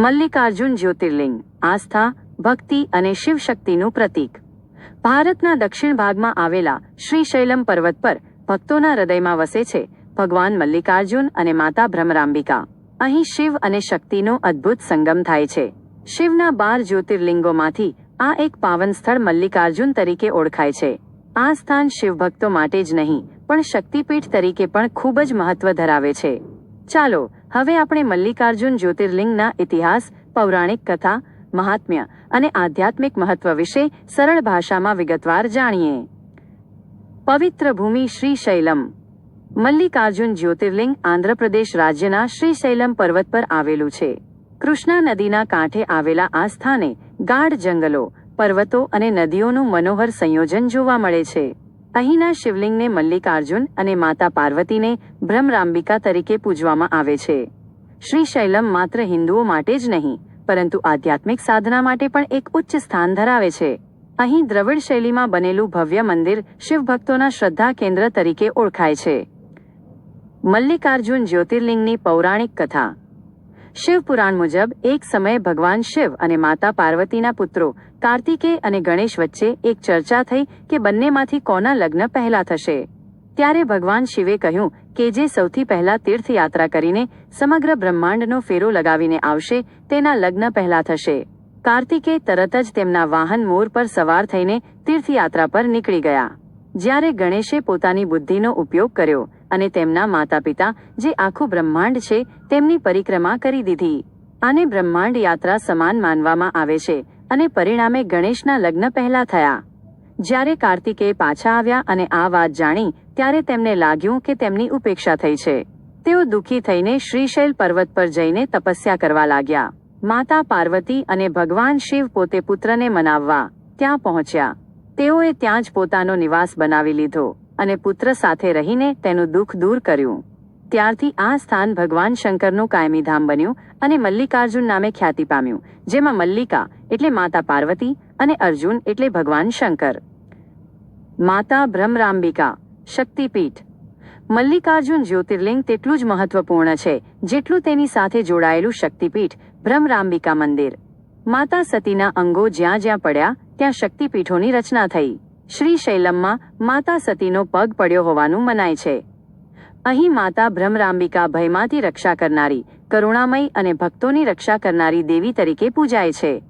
મલ્લિકાર્જુન જ્યોતિર્લિંગ, આસ્થા, ભક્તિ અને શિવશક્તિનું પ્રતીક. ભારતના દક્ષિણ ભાગમાં આવેલા શ્રીશૈલમ પર્વત પર ભક્તોના હૃદયમાં વસે છે ભગવાન મલ્લિકાર્જુન અને માતા ભ્રમરાંબિકા અહીં શિવ અને શક્તિનો અદ્ભુત સંગમ થાય છે. શિવના બાર જ્યોતિર્લિંગોમાંથી આ એક પાવન સ્થળ મલ્લિકાર્જુન તરીકે ઓળખાય છે. આ સ્થાન શિવભક્તો માટે જ નહીં, પણ શક્તિપીઠ તરીકે પણ ખૂબ જ મહત્વ ધરાવે છે. ચાલો હવે આપણે મલ્લિકાર્જુન જ્યોતિર્લિંગના ઇતિહાસ, પૌરાણિક કથા, મહાત્મ્ય અને આધ્યાત્મિક મહત્વ વિશે સરળ ભાષામાં વિગતવાર જાણીએ. પવિત્ર ભૂમિ શ્રીશૈલમ મલ્લિકાર્જુન જ્યોતિર્લિંગ આંધ્રપ્રદેશ રાજ્યના શ્રીશૈલમ પર્વત પર આવેલું છે. કૃષ્ણા નદીના કાંઠે આવેલા આ સ્થાને ગાઢ જંગલો, પર્વતો અને નદીઓનું મનોહર સંયોજન જોવા મળે છે. અહીંના શિવલિંગને મલ્લિકાર્જુન અને માતા પાર્વતીને ભ્રમરાંબિકા તરીકે પૂજવામાં આવે છે. શ્રીશૈલમ માત્ર હિન્દુઓ માટે જ નહીં, પરંતુ આધ્યાત્મિક સાધના માટે પણ એક ઉચ્ચ સ્થાન ધરાવે છે. અહીં દ્રવિડ શૈલીમાં બનેલું ભવ્ય મંદિર શિવભક્તોના શ્રદ્ધા કેન્દ્ર તરીકે ઓળખાય છે. મલ્લિકાર્જુન જ્યોતિર્લિંગની પૌરાણિક કથા શિવપુરાણ મુજબ એક સમયે ભગવાન શિવ અને માતા પાર્વતીના પુત્રો કાર્તિકે અને ગણેશ વચ્ચે એક ચર્ચા થઈ કે બંનેમાંથી કોના લગ્ન પહેલા થશે. ત્યારે ભગવાન શિવે કહ્યું કે જે સૌથી પહેલા તીર્થયાત્રા કરીને સમગ્ર બ્રહ્માંડનો ફેરો લગાવીને આવશે, તેના લગ્ન પહેલા થશે. કાર્તિકે તરત જ તેમના વાહન મોર પર સવાર થઈને તીર્થયાત્રા પર નીકળી ગયા. જ્યારે ગણેશે પોતાની બુદ્ધિનો ઉપયોગ કર્યો અને તેમના માતા પિતા જે આખું બ્રહ્માંડ છે, તેમની પરિક્રમા કરી દીધી. આને બ્રહ્માંડ યાત્રા સમાન માનવામાં આવે છે અને પરિણામે ગણેશના લગ્ન પહેલા થયા. જ્યારે કાર્તિકે પાછા આવ્યા અને આ વાત જાણી, ત્યારે તેમને લાગ્યું કે તેમની ઉપેક્ષા થઈ છે. તેઓ દુઃખી થઈને શ્રીશૈલ પર્વત પર જઈને તપસ્યા કરવા લાગ્યા. માતા પાર્વતી અને ભગવાન શિવ પોતે પુત્રને મનાવવા ત્યાં પહોંચ્યા. તેઓએ ત્યાં જ પોતાનો નિવાસ બનાવી લીધો. અને પુત્ર સાથે રહીને તેનું દુઃખ દૂર કર્યું. ત્યારથી આ સ્થાન ભગવાન શંકરનું કાયમી ધામ બન્યું અને મલ્લિકાર્જુન નામે ખ્યાતિ પામ્યું, જેમાં મલ્લિકા એટલે માતા પાર્વતી અને અર્જુન એટલે ભગવાન શંકર. માતા ભ્રમરાંબિકા શક્તિપીઠ. મલ્લિકાર્જુન જ્યોતિર્લિંગ તેટલું જ મહત્વપૂર્ણ છે, જેટલું તેની સાથે જોડાયેલું શક્તિપીઠ ભ્રમરાંબિકા મંદિર. માતા સતીના અંગો જ્યાં જ્યાં પડ્યા, ત્યાં શક્તિપીઠોની રચના થઈ. શ્રી શૈલમમાં માતા સતીનો પગ પડ્યો હોવાનું મનાય છે. અહીં માતા ભ્રમરાંબિકા ભયમાંથી રક્ષા કરનારી, કરુણામય અને ભક્તોની રક્ષા કરનારી દેવી તરીકે પૂજાય છે.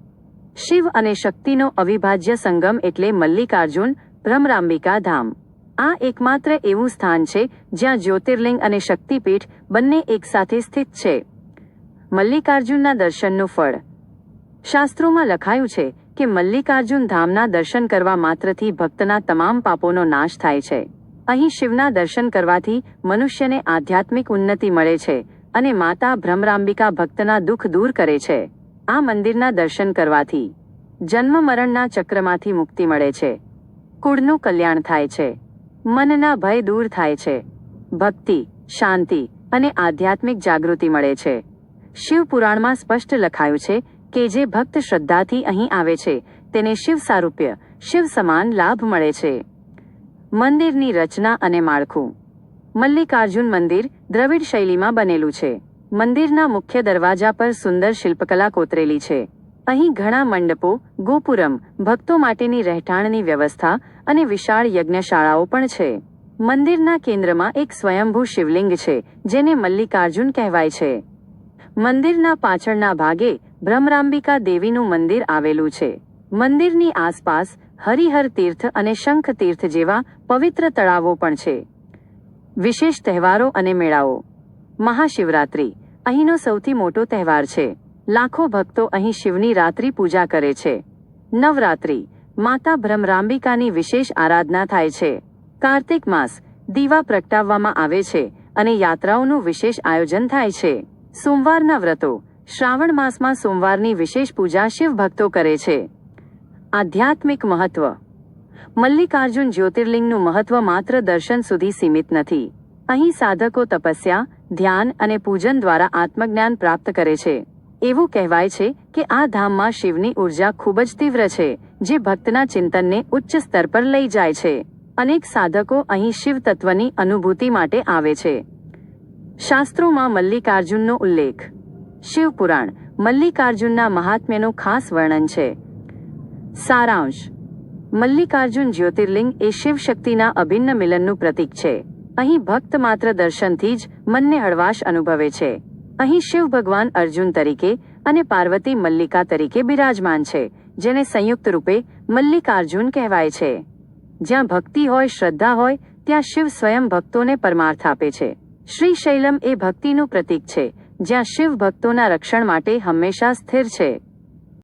શિવ અને શક્તિનો અવિભાજ્ય સંગમ એટલે મલ્લિકાર્જુન ભ્રમરાંબિકા ધામ. આ એકમાત્ર એવું સ્થાન છે જ્યાં જ્યોતિર્લિંગ અને શક્તિપીઠ બંને એકસાથે સ્થિત છે. મલ્લિકાર્જુનના દર્શનનું ફળ. શાસ્ત્રોમાં લખાયું છે કે મલ્લિકાર્જુન ધામના દર્શન કરવા માત્રથી ભક્તના તમામ પાપોનો નાશ થાય છે. અહીં શિવના દર્શન કરવાથી મનુષ્યને આધ્યાત્મિક ઉન્નતિ મળે છે અને માતા ભ્રમરાંબિકા ભક્તના દુઃખ દૂર કરે છે. આ મંદિરના દર્શન કરવાથી જન્મ મરણના ચક્રમાંથી મુક્તિ મળે છે. કુળનું કલ્યાણ થાય છે. મનના ભય દૂર થાય છે. ભક્તિ, શાંતિ અને આધ્યાત્મિક જાગૃતિ મળે છે. શિવપુરાણમાં સ્પષ્ટ લખાયું છે કે જે ભક્ત શ્રદ્ધાથી અહીં આવે છે, તેને શિવ સારૂપ્ય, શિવ સમાન લાભ મળે છે. મંદિરની રચના અને માળખું. મલ્લિકાર્જુન મંદિર દ્રવિડ શૈલીમાં બનેલું છે. મંદિરના મુખ્ય દરવાજા પર સુંદર શિલ્પકલા કોતરેલી છે. અહીં ઘણા મંડપો, ગોપુરમ, ભક્તો માટેની રહેઠાણની વ્યવસ્થા અને વિશાળ યજ્ઞશાળાઓ પણ છે. મંદિરના કેન્દ્રમાં એક સ્વયંભૂ શિવલિંગ છે, જેને મલ્લિકાર્જુન કહેવાય છે. મંદિરના પાછળના ભાગે ભ્રમરાંબિકા દેવીનું મંદિર આવેલું છે. મંદિરની આસપાસ હરિહર તીર્થ અને શંખ તીર્થ જેવા પવિત્ર તળાવો પણ છે. વિશેષ તહેવારો અને મેળાઓ. મહાશિવરાત્રિ, અહીંનો સૌથી મોટો તહેવાર છે. લાખો ભક્તો અહીં શિવની રાત્રિ પૂજા કરે છે. નવરાત્રિ, માતા ભ્રમરાંબિકાની વિશેષ આરાધના થાય છે. કાર્તિક માસ, દીવા પ્રગટાવવામાં આવે છે અને યાત્રાઓનું વિશેષ આયોજન થાય છે. સોમવારના વ્રતો શ્રાવણ માસમાં સોમવારની વિશેષ પૂજા શિવ ભક્તો કરે છે. આધ્યાત્મિક મહત્વ. મલ્લિકાર્જુન જ્યોતિર્લિંગનું મહત્વ માત્ર દર્શન સુધી સીમિત નથી. અહીં સાધકો તપસ્યા, ધ્યાન અને પૂજન દ્વારા આત્મજ્ઞાન પ્રાપ્ત કરે છે. એવું કહેવાય છે કે આ ધામમાં શિવની ઊર્જા ખૂબ જ તીવ્ર છે, જે ભક્તના ચિંતનને ઉચ્ચ સ્તર પર લઈ જાય છે. અનેક સાધકો અહીં શિવ તત્વની અનુભૂતિ માટે આવે છે. શાસ્ત્રોમાં મલ્લિકાર્જુનનો ઉલ્લેખ. શિવપુરાણ મલ્લિકાર્જુનના મહાત્મ્યનું ખાસ વર્ણન છે. સારાંશ. મલ્લિકાર્જુન જ્યોતિર્લિંગ એ શિવ શક્તિના અભિન્ન મિલનનું પ્રતીક છે. અહીં ભક્ત માત્ર દર્શનથી જ મનને હળવાશ અનુભવે છે. અહીં શિવ ભગવાન અર્જુન તરીકે અને પાર્વતી મલ્લિકા તરીકે બિરાજમાન છે, જેને સંયુક્ત રૂપે મલ્લિકાર્જુન કહેવાય છે. જ્યાં ભક્તિ હોય, શ્રદ્ધા હોય, ત્યાં શિવ સ્વયં ભક્તોને પરમાર્થ આપે છે. શ્રી શૈલમ એ ભક્તિનું પ્રતીક છે જ્યાં શિવ ભક્તોના રક્ષણ માટે હંમેશા સ્થિર છે.